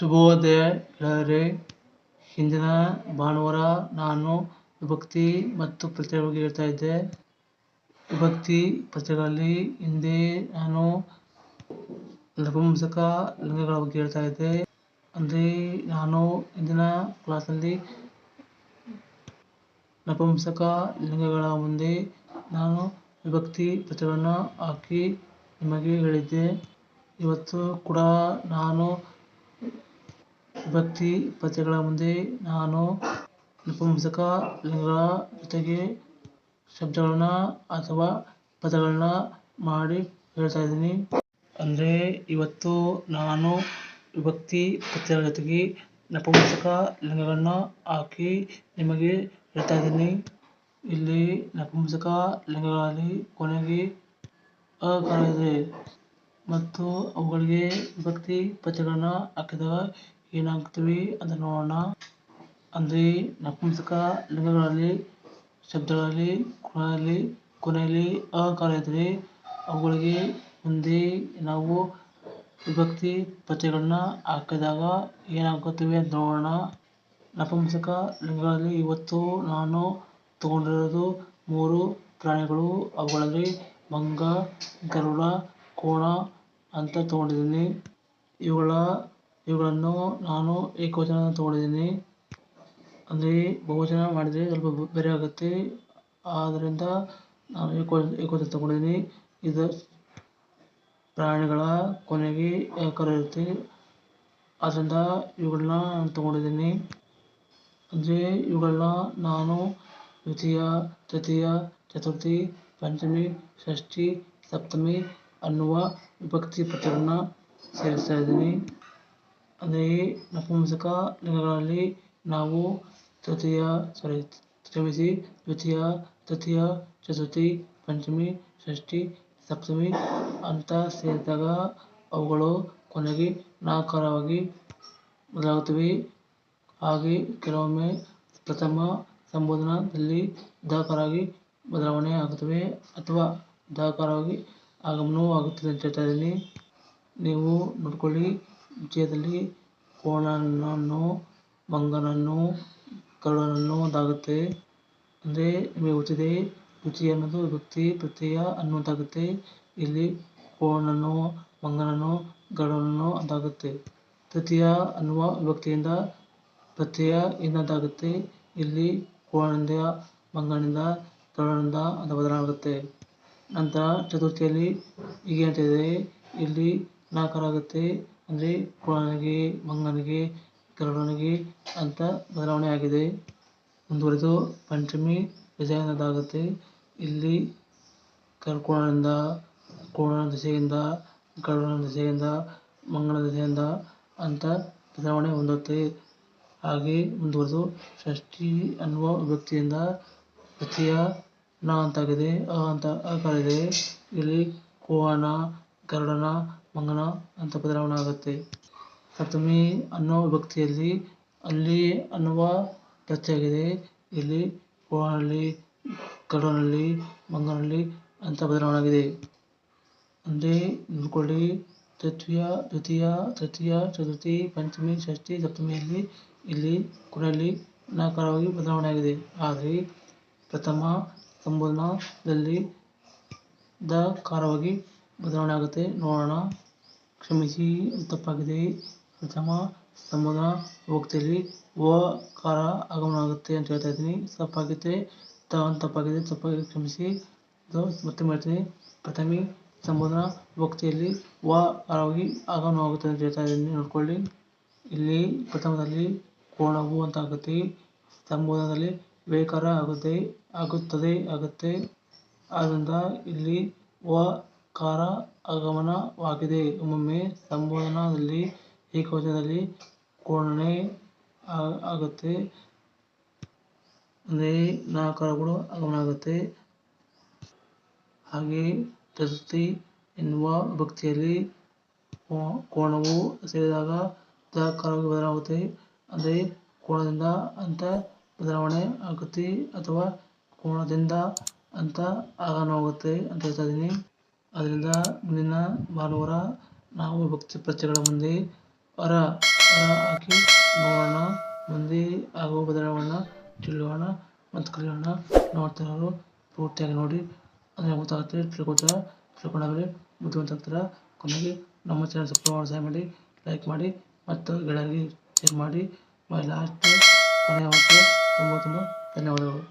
ಶುಭೋದಯ ಗೆಳೆಯರೇ ಹಿಂದಿನ ಭಾನುವಾರ ನಾನು ವಿಭಕ್ತಿ ಮತ್ತು ಪ್ರತ್ಯಯಗಳ ಬಗ್ಗೆ ಹೇಳ್ತಾ ಇದ್ದೆ. ವಿಭಕ್ತಿ ಪ್ರತ್ಯಯಗಳಲ್ಲಿ ಹಿಂದೆ ನಾನು ನಪುಂಸಕ ಲಿಂಗಗಳ ಬಗ್ಗೆ ಹೇಳ್ತಾ ಇದ್ದೆ. ಅಂದರೆ ನಾನು ಹಿಂದಿನ ಕ್ಲಾಸಲ್ಲಿ ನಪುಂಸಕ ಲಿಂಗಗಳ ಮುಂದೆ ನಾನು ವಿಭಕ್ತಿ ಪ್ರತ್ಯಯಗಳನ್ನು ಹಾಕಿ ನಿಮಗೆ ಹೇಳಿದ್ದೆ. ಇವತ್ತು ಕೂಡ ನಾನು ವಿಭಕ್ತಿ ಪದ್ಯಗಳ ಮುಂದೆ ನಾನು ನಪುಂಸಕ ಲಿಂಗಗಳ ಜೊತೆಗೆ ಶಬ್ದಗಳನ್ನ ಅಥವಾ ಪದಗಳನ್ನ ಮಾಡಿ ಹೇಳ್ತಾ ಇದ್ದೀನಿ. ಅಂದರೆ ಇವತ್ತು ನಾನು ವಿಭಕ್ತಿ ಪದ್ಯಗಳ ಜೊತೆಗೆ ನಪುಂಸಕ ಲಿಂಗಗಳನ್ನ ಹಾಕಿ ನಿಮಗೆ ಹೇಳ್ತಾ ಇದ್ದೀನಿ. ಇಲ್ಲಿ ನಪುಂಸಕ ಲಿಂಗಗಳಲ್ಲಿ ಕೊನೆಗೆ ಅಕಾರ ಇದೆ. ಮತ್ತು ಅವುಗಳಿಗೆ ವಿಭಕ್ತಿ ಪದ್ಯಗಳನ್ನ ಹಾಕಿದಾಗ ಏನಾಗ್ತವೆ ಅಂತ ನೋಡೋಣ. ಅಂದರೆ ನಪುಂಸಕ ಲಿಂಗಗಳಲ್ಲಿ, ಶಬ್ದಗಳಲ್ಲಿ ಕೊನೆಯಲ್ಲಿ ಕೊನೆಯಲ್ಲಿ ಅಹಂಕಾರ ಇದ್ದರೆ ಅವುಗಳಿಗೆ ಮುಂದೆ ನಾವು ವಿಭಕ್ತಿ ಪ್ರತ್ಯಯಗಳನ್ನ ಹಾಕಿದಾಗ ಏನಾಗುತ್ತವೆ ಅಂತ ನೋಡೋಣ. ನಪುಂಸಕ ಲಿಂಗಗಳಲ್ಲಿ ಇವತ್ತು ನಾನು ತಗೊಂಡಿರೋದು ಮೂರು ಪ್ರಾಣಿಗಳು. ಅವುಗಳಲ್ಲಿ ಮಂಗ, ಗರುಡ, ಕೋಣ ಅಂತ ತಗೊಂಡಿದ್ದೀನಿ. ಇವುಗಳ ಇವುಗಳನ್ನು ನಾನು ಏಕವಚನ ತಗೊಂಡಿದ್ದೀನಿ. ಅಂದರೆ ಬಹುವಚನ ಮಾಡಿದರೆ ಸ್ವಲ್ಪ ಬೇರೆ ಆಗುತ್ತೆ. ಆದ್ದರಿಂದ ನಾನು ಏಕವಚನ ಏಕವಚನ ತಗೊಂಡಿದ್ದೀನಿ. ಇದು ಪ್ರಾಣಿಗಳ ಕೊನೆಗೆ ಏಕಾರ ಇರುತ್ತೆ. ಆದ್ದರಿಂದ ಇವುಗಳನ್ನ ನಾನು ತಗೊಂಡಿದ್ದೀನಿ. ಅಂದರೆ ಇವುಗಳನ್ನ ನಾನು ದ್ವಿತೀಯ, ತೃತೀಯ, ಚತುರ್ಥಿ, ಪಂಚಮಿ, ಷಷ್ಠಿ, ಸಪ್ತಮಿ ಅನ್ನುವ ವಿಭಕ್ತಿ ಪತ್ರವನ್ನು ಸೇರಿಸ್ತಾ ಇದ್ದೀನಿ. ಅಂದರೆ ನಪುಂಸಕ ಲಿಂಗಗಳಲ್ಲಿ ನಾವು ತೃತೀಯ ಸಾರಿ ಕ್ಷಮಿಸಿ ದ್ವಿತೀಯ, ತೃತೀಯ, ಚತುರ್ಥಿ, ಪಂಚಮಿ, ಷಷ್ಠಿ, ಸಪ್ತಮಿ ಅಂತ ಸೇರಿದಾಗ ಅವುಗಳು ಕೊನೆಗೆ ನಾಲ್ಕಾರವಾಗಿ ಬದಲಾಗುತ್ತವೆ. ಹಾಗೆ ಕೆಲವೊಮ್ಮೆ ಪ್ರಥಮ ಸಂಬೋಧನದಲ್ಲಿ ದಕಾರವಾಗಿ ಬದಲಾವಣೆ ಆಗುತ್ತವೆ ಅಥವಾ ದಕಾರವಾಗಿ ಆಗಮನವೂ ಆಗುತ್ತದೆ ಅಂತ ಹೇಳ್ತಾ ಇದ್ದೀನಿ. ನೀವು ನೋಡ್ಕೊಳ್ಳಿ. ವಿಜಯದಲ್ಲಿ ಕೋಣನನ್ನು ಮಂಗನನ್ನು ಗರುಡನನ್ನು ಒಂದಾಗುತ್ತೆ ಅಂದರೆ ನಿಮಗೆ ಗೊತ್ತಿದೆ ದ್ವಿತೀಯ ಅನ್ನೋದು ವಿಭಕ್ತಿ ಪ್ರತ್ಯಯ ಅನ್ನುವಂತಾಗುತ್ತೆ ಇಲ್ಲಿ ಕೋಣನನ್ನು ಮಂಗನನ್ನು ಗರುಡನನ್ನು ಅಂತಾಗುತ್ತೆ ತೃತೀಯ ಅನ್ನುವ ವಿಭಕ್ತಿಯಿಂದ ಪ್ರತ್ಯಯ ಇನ್ನಂತಾಗುತ್ತೆ ಇಲ್ಲಿ ಕೋಣನಿಂದ ಮಂಗನಿಂದ ಗರುಡನಿಂದ ಅಂತ ಬದಲಾಗುತ್ತೆ. ನಂತರ ಚತುರ್ಥಿಯಲ್ಲಿ ಹೀಗೆ ಅಂತ ಇದೆ ಇಲ್ಲಿ ನಾಲ್ಕರಾಗುತ್ತೆ ಅಂದರೆ ಕೋಣನಿಗೆ ಮಂಗನಿಗೆ ಗರುಡನಿಗೆ ಅಂತ ಬದಲಾವಣೆ ಆಗಿದೆ. ಮುಂದುವರೆದು ಪಂಚಮಿ ಆಗುತ್ತೆ ಇಲ್ಲಿ ಕರ್ಕೋಣದಿಂದ ಕೋಣನ ದಿಸೆಯಿಂದ ಗರುಡನ ದಿಸೆಯಿಂದ, ಮಂಗನ ದಿಸೆಯಿಂದ ಅಂತ ಬದಲಾವಣೆ ಹೊಂದುತ್ತೆ. ಹಾಗೆ ಮುಂದುವರೆದು ಷಷ್ಠಿ ಅನ್ನುವ ವಿಭಕ್ತಿಯಿಂದ ಪ್ರತ್ಯಯ ನ ಅಂತಾಗಿದೆ, ಅ ಅಂತ ಆಕಾರ ಇದೆ. ಇಲ್ಲಿ ಕೋಣ ಗರುಡನ ಮಂಗನ ಅಂತ ಬದಲಾವಣೆ ಆಗುತ್ತೆ ಸಪ್ತಮಿ ಅನ್ನೋ ವಿಭಕ್ತಿಯಲ್ಲಿ ಅಲ್ಲಿ ಅನ್ನುವ ಪ್ರತ್ಯಯ ಆಗಿದೆ ಇಲ್ಲಿ ಕೋಣಲ್ಲಿ ಕಡೋನಲ್ಲಿ, ಮಂಗನಲ್ಲಿ ಅಂತ ಬದಲಾವಣೆ ಆಗಿದೆ ಅಂದರೆ ನೋಡ್ಕೊಳ್ಳಿ, ತೃತೀಯ, ದ್ವಿತೀಯ, ತೃತೀಯ, ಚತುರ್ಥಿ, ಪಂಚಮಿ, ಷಷ್ಠಿ, ಸಪ್ತಮಿಯಲ್ಲಿ ಇಲ್ಲಿ ಕೊನೆಯಲ್ಲಿ ನಾಕಾರವಾಗಿ ಬದಲಾವಣೆ ಆಗಿದೆ ಆದರೆ ಪ್ರಥಮ ಸಂಬೋಧನದಲ್ಲಿ ದಕಾರವಾಗಿ ಬದಲಾವಣೆ ಆಗುತ್ತೆ. ನೋಡೋಣ. ಕ್ಷಮಿಸಿ, ತಪ್ಪಾಗಿದೆ. ಪ್ರಥಮ ಸಂಬೋಧನ ಹೋಗ್ತೀರಿ ಓ ಕಾರ ಆಗಮನ ಆಗುತ್ತೆ ಅಂತ ಹೇಳ್ತಾ ಇದ್ದೀನಿ. ತಪ್ಪಾಗುತ್ತೆ. ತ ತಪ್ಪಾಗಿದೆ. ತಪ್ಪಾಗಿ ಕ್ಷಮಿಸಿ. ಇದು ಮತ್ತೆ ಮಾಡ್ತೀನಿ ಪ್ರಥಮ ಸಂಬೋಧನ ವಿಭಕ್ತಿಯಲ್ಲಿ ವ ಆಗಮನ ಆಗುತ್ತೆ ಅಂತ ಹೇಳ್ತಾ ಇದ್ದೀನಿ. ನೋಡ್ಕೊಳ್ಳಿ. ಇಲ್ಲಿ ಪ್ರಥಮದಲ್ಲಿ ಕೋಣವು ಅಂತ ಆಗುತ್ತೆ. ಸಂಬೋಧನದಲ್ಲಿ ವೇಕಾರ ಆಗುತ್ತೆ. ಆಗುತ್ತದೆ. ಆಗುತ್ತೆ. ಆದ್ದರಿಂದ ಇಲ್ಲಿ ವ ಕಾರ ಆಗಮನವಾಗಿದೆ. ಒಮ್ಮೊಮ್ಮೆ ಸಂಬೋಧನದಲ್ಲಿ, ಏಕವಚನದಲ್ಲಿ ಕೋಣನೆ ಆಗುತ್ತೆ. ಅಂದರೆ ನಾಕಾರಗಳು ಆಗಮನ ಆಗುತ್ತೆ ಹಾಗೆ ತಸ್ತಿ ಎನ್ನುವ ವಿಭಕ್ತಿಯಲ್ಲಿ ಕೋಣವು ಸೇರಿದಾಗ ದಕಾರವಾಗಿ ಬದಲಾಗುತ್ತೆ. ಅಂದರೆ ಕೋಣದಿಂದ ಅಂತ ಬದಲಾವಣೆ ಆಗುತ್ತೆ ಅಥವಾ ಕೋಣದಿಂದ ಅಂತ ಆಗಮನವಾಗುತ್ತೆ ಅಂತ ಹೇಳ್ತಾ ಇದ್ದೀನಿ. ಅದರಿಂದ ಮುಂದಿನ ಭಾನುವಾರ ನಾವು ಭಕ್ತಿ ಪ್ರಚಾರಗಳ ಮುಂದೆ ಅರ ಹಾಕಿ ನೋಡೋಣ. ಮುಂದೆ ಆಗುವ ಬದಲಾವಣೆ ತಿಳಿಯೋಣ ಮತ್ತು ಕಲಿಯೋಣ. ನೋಡ್ತಿರೋರು ಪೂರ್ತಿಯಾಗಿ ನೋಡಿ. ಅದನ್ನ ಗೊತ್ತಾಗುತ್ತೆ ತಿಳ್ಕೊತಾರೆ ತಿಳ್ಕೊಂಡಾಗಲಿ ಬುದ್ಧಿವಂತ ಕೊನೆಗೆ ನಮ್ಮ ಚಾನಲ್ ಸಬ್ಸ್ಕ್ರೈಬ್ ಮಾಡಿ ಸಹಾಯ ಮಾಡಿ ಲೈಕ್ ಮಾಡಿ ಮತ್ತು ಗೆಳೆಯರಿಗೆ ಶೇರ್ ಮಾಡಿ. ಲಾಸ್ಟ್ ಕೊನೆಯ ತುಂಬ ತುಂಬ ಧನ್ಯವಾದಗಳು.